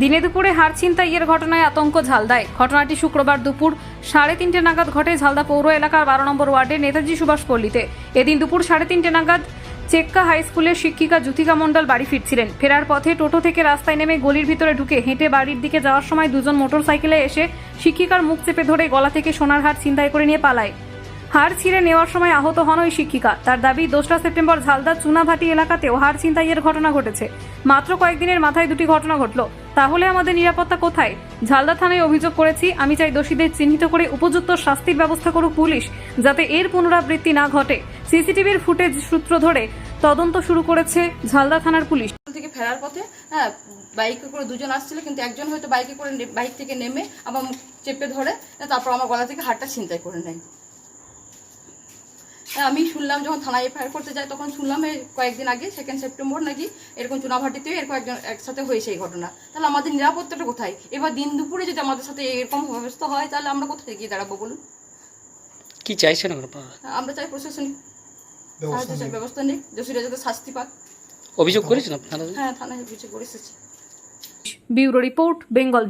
দিনে দুপুরে হার ছিনতাইয়ের ঘটনায় আতঙ্ক ঝালদায়। ঘটনাটি শুক্রবার দুপুর সাড়ে তিনটে নাগাদ ঘটে ঝালদা পৌর এলাকার বারো নম্বর ওয়ার্ডের নেতাজি সুভাষ পল্লীতে। এদিন দুপুর সাড়ে তিনটে নাগাদ চেক্কা হাই স্কুলের শিক্ষিকা জ্যোতিকা মণ্ডল বাড়ি ফিরছিলেন। ফেরার পথে টোটো থেকে রাস্তায় নেমে গলির ভিতরে ঢুকে হেঁটে বাড়ির দিকে যাওয়ার সময় দুজন মোটর সাইকেলে এসে শিক্ষিকার মুখ চেপে ধরে গলা থেকে সোনার হার ছিনতাই করে নিয়ে পালায়। হার ছিঁড়ে নেওয়ার সময় আহত হন ওই শিক্ষিকা। তার দাবি, দোসরা সেপ্টেম্বর ঝালদা চুনাভাটি এলাকাতেও হার ছিনতাইয়ের ঘটনা ঘটেছে। মাত্র কয়েকদিনের মাথায় দুটি ঘটনা ঘটলো। তাহলে আমাদের নিরাপত্তা কোথায়? ঝালদা থানায় অভিযোগ করেছি, আমি চাই দোষীদের চিহ্নিত করে উপযুক্ত শাস্তির ব্যবস্থা করুক পুলিশ, যাতে এর পুনরাবৃত্তি না ঘটে। সিসিটিভির ফুটেজ সূত্র ধরে তদন্ত শুরু করেছে ঝালদা থানার পুলিশ। থেকে ফেরার পথে হ্যাঁ বাইকে করে দুজন আসছিল, কিন্তু একজন হয়তো বাইকে করে বাইক থেকে নেমে আমার চেপে ধরে, তারপর আমার গলা থেকে হারটা ছিনতাই করে নেয়। আমি শুনলাম যখন থানায় এফআইআর করতে যাই তখন শুনলাম এই কয়েকদিন আগে সেকেন্ড সেপ্টেম্বর নাকি এরকম চুনাভাটিতেও এরকম একজন একসাথে হয়েছে এই ঘটনা। তাহলে আমাদের নিরাপত্তাটা কোথায়? এবার দিন দুপুরে যদি আমাদের সাথে এরকম ব্যবস্থা হয় তাহলে আমরা কোথায় গিয়ে দাঁড়াবো বলুন? কি চাইছেন আপনারা আমরা চাই প্রশাসনিক ব্যবস্থা নিক। দোষীরা যাতে শাস্তি পাক। অভিযোগ করেছেন আপনারা? হ্যাঁ থানায় অভিযোগ করে এসেছি ব্যুরো রিপোর্ট বেঙ্গল ভিউ।